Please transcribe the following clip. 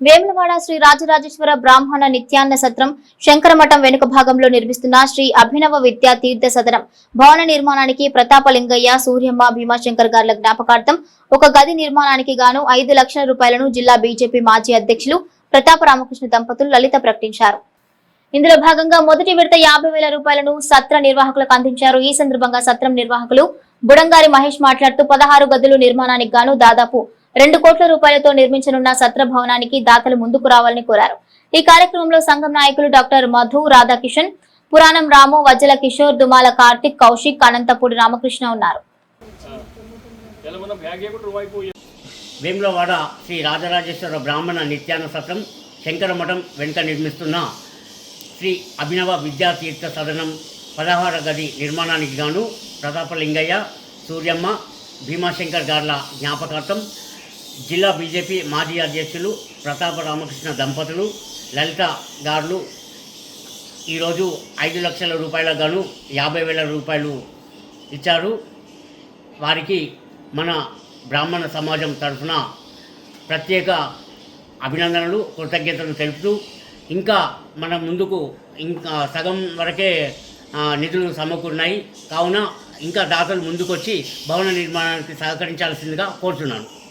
వేములవాడ శ్రీ రాజరాజేశ్వర బ్రాహ్మణ నిత్యాన్న సత్రం శంకరమఠం వెనుక భాగంలో నిర్మిస్తున్న శ్రీ అభినవ విద్యా తీర్థ సదనం. భవన నిర్మాణానికి ప్రతాపలింగయ్య సూర్యమ్మ భీమాశంకర్ గారుల జ్ఞాపకార్థం ఒక గది నిర్మాణానికి గాను ఐదు లక్షల రూపాయలను జిల్లా బీజేపీ మాజీ అధ్యక్షులు ప్రతాప రామకృష్ణ దంపతులు లలిత ప్రకటించారు. ఇందులో భాగంగా మొదటి విడత యాభై వేల రూపాయలను సత్ర నిర్వాహకులకు అందించారు. ఈ సందర్భంగా సత్రం నిర్వాహకులు బుడంగారి మహేష్ మాట్లాడుతూ పదహారు గదులు నిర్మాణానికి గాను దాదాపు రెండు కోట్ల రూపాయలతో నిర్మించనున్న సత్ర భవనానికి దాతలు ముందుకు రావాలని కోరారు. ఈ కార్యక్రమంలో సంఘం నాయకులు డాక్టర్ మధు రాధాకిషన్ పురాణం రాము వజ్జల కిషోర్ దుమాల కార్తిక్ కౌశిక్ అనంతపూడి రామకృష్ణ ఉన్నారు. వేములవాడ శ్రీ రాజరాజేశ్వర బ్రాహ్మణ నిత్యాన సత్రం శంకరమఠం వెనుక నిర్మిస్తున్న శ్రీ అభినవ విద్యాతీర్థ సదనం పదహార గది నిర్మాణానికి గాను ప్రతాపలింగయ్య సూర్యమ్మ భీమాశంకర్ గార్ల జ్ఞాపకార్థం జిల్లా బీజేపీ మాజీ అధ్యక్షులు ప్రతాప రామకృష్ణ దంపతులు లలిత గారులు. ఈరోజు ఐదు లక్షల రూపాయల గాను యాభై వేల రూపాయలు ఇచ్చారు. వారికి మన బ్రాహ్మణ సమాజం తరఫున ప్రత్యేక అభినందనలు కృతజ్ఞతలు తెలుపుతూ ఇంకా మన ముందుకు ఇంకా సగం వరకే నిధులు సమకూరినాయి కావున ఇంకా దాతలు ముందుకొచ్చి భవన నిర్మాణానికి సహకరించాల్సిందిగా కోరుతున్నాను